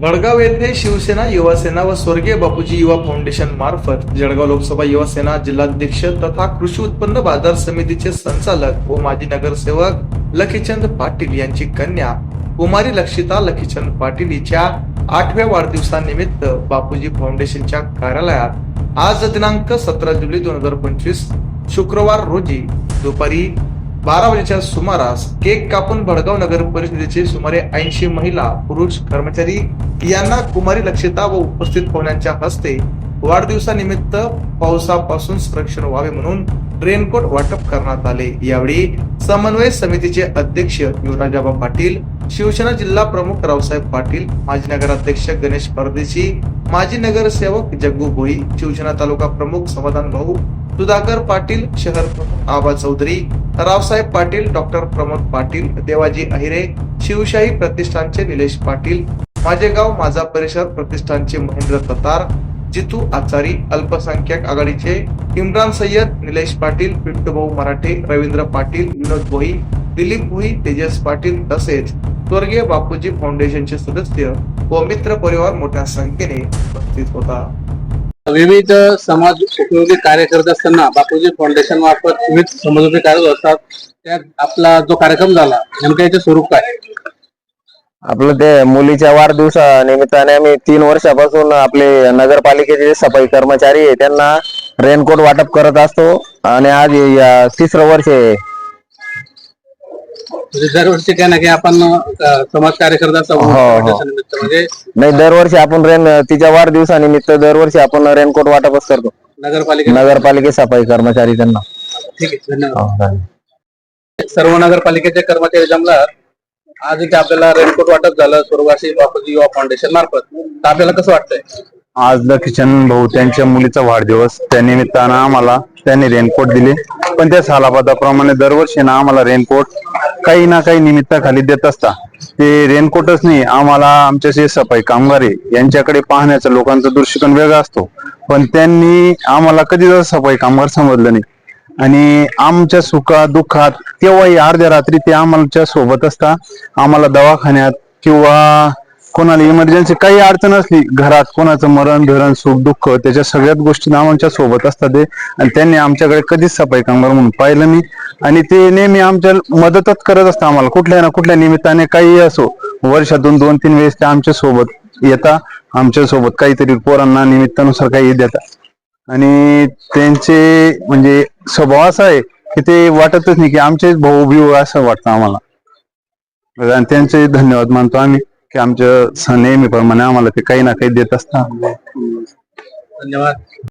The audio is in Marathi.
भडगाव येथे शिवसेना युवासेना व स्वर्गीय बापूजी युवा फाउंडेशन मार्फत जळगाव लोकसभा युवासेना जिल्हाध्यक्ष तथा कृषी उत्पन्न बाजार समितीचे संचालक व माजी नगरसेवक लखीचंद पाटील यांची कन्या कुमारी लक्षिता लखीचंद पाटील हिच्या आठव्या वाढदिवसानिमित्त बापूजी फाउंडेशनच्या कार्यालयात आज दिनांक सतरा जुलै दोन हजार पंचवीस शुक्रवार रोजी दुपारी बारा वाजेच्या सुमारास केक कापून भडगाव नगर परिषदेचे सुमारे ऐंशी महिला पुरुष कर्मचारी यांना कुमारी लक्षिता व उपस्थित पाहुण्यांच्या हस्ते वाढदिवसानिमित्त पावसापासून संरक्षण व्हावे म्हणून रेनकोट वाटप करण्यात आले. यावेळी समन्वय समितीचे अध्यक्ष युवराजाबा पाटील शिवसेना जिल्हा प्रमुख रावसाहेब पाटील माजी नगराध्यक्ष गणेश परदेशी माजी नगरसेवक जग्गू भोई शिवसेना तालुका प्रमुख समाधान भाऊ सुधाकर पाटील शहर प्रमुख आबा चौधरी रावसाहेब पाटील डॉक्टर प्रमोद पाटील देवाजी अहिरे शिवशाही प्रतिष्ठानचे निलेश पाटील माझे गाव माझा परिसर प्रतिष्ठानचे महेंद्र ततार जितू आचारी अल्पसंख्याक आघाडीचे इम्रान सय्यद निलेश पाटील पिंटूभाऊ मराठे रवींद्र पाटील विनोद भोई दिलीप भोई तेजस पाटील तसेच स्वर्गीय बापूजी फाउंडेशनचे सदस्य व मित्र परिवार मोठ्या संख्येने उपस्थित होता. विविध समाज उपयोगी कार्य करत असताना बापूजी फाउंडेशन मार्फत विविध समाजोपयोगी कार्य असतात. त्यात आपला जो कार्यक्रम झाला नेमका याचे स्वरूप काय? आपलं ते मुलीच्या वाढदिवसा निमित्ताने आम्ही तीन वर्षापासून आपले नगरपालिकेचे जे सफाई कर्मचारी आहे त्यांना रेनकोट वाटप करत असतो आणि आज हे या तिसरं वर्ष आहे. म्हणजे दरवर्षी काही ना काही आपण अं, समाज कार्य करत असतो हो, हो. म्हणजे नाही दरवर्षी आपण रेन तिच्या वाढदिवसानिमित्त दरवर्षी आपण रेनकोट वाटपच करतो. नगरपालिका नगरपालिके सफाई कर्मचारी त्यांना. ठीक आहे धन्यवाद. हो. सर्व नगरपालिकेचे कर्मचारी जमलात आज इथे आपल्याला रेनकोट वाटप झालं स्वर्गवासी बापूजी युवा फाउंडेशन मार्फत. तर आपल्याला कसं वाटतंय? आज द किशन भाऊ त्यांच्या मुलीचा वाढदिवस. त्या निमित्तानं आम्हाला त्यांनी रेनकोट दिले. पण त्या सालाबादाप्रमाणे दरवर्षी ना आम्हाला रेनकोट काही ना काही निमित्ताखाली देत असता. ते रेनकोटच नाही आम्हाला आमच्या जे सफाई कामगार आहे यांच्याकडे पाहण्याचा लोकांचा दृष्टिकोन वेगळा असतो. पण त्यांनी आम्हाला कधी सफाई कामगार समजलं नाही. आणि आमच्या सुखात दुःखात तेव्हाही अर्ध्या रात्री ते आमच्यासोबत असता आम्हाला दवाखान्यात किंवा कोणाला इमर्जन्सी काही अडचण असली घरात कोणाचं मरण धरण सुख दुःख त्याच्या सगळ्याच गोष्टी आमच्यासोबत असतात ते आणि त्यांनी आमच्याकडे कधीच सफाई कामगार म्हणून पाहिलं नाही. आणि ते नेहमी आमच्या मदतच करत असतं आम्हाला. कुठल्या ना कुठल्या निमित्ताने काही असो वर्षातून दोन तीन वेळेस ते आमच्यासोबत येता. आमच्यासोबत काहीतरी पोरांना निमित्तानुसार काही देतात आणि त्यांचे म्हणजे स्वभाव असा आहे की ते वाटतच नाही की आमचे भाऊ बिऊ असं वाटतं आम्हाला. आणि त्यांचे धन्यवाद मानतो आम्ही की आमच्या स- नेहमीप्रमाणे आम्हाला ते काही ना काही देत असतात. धन्यवाद.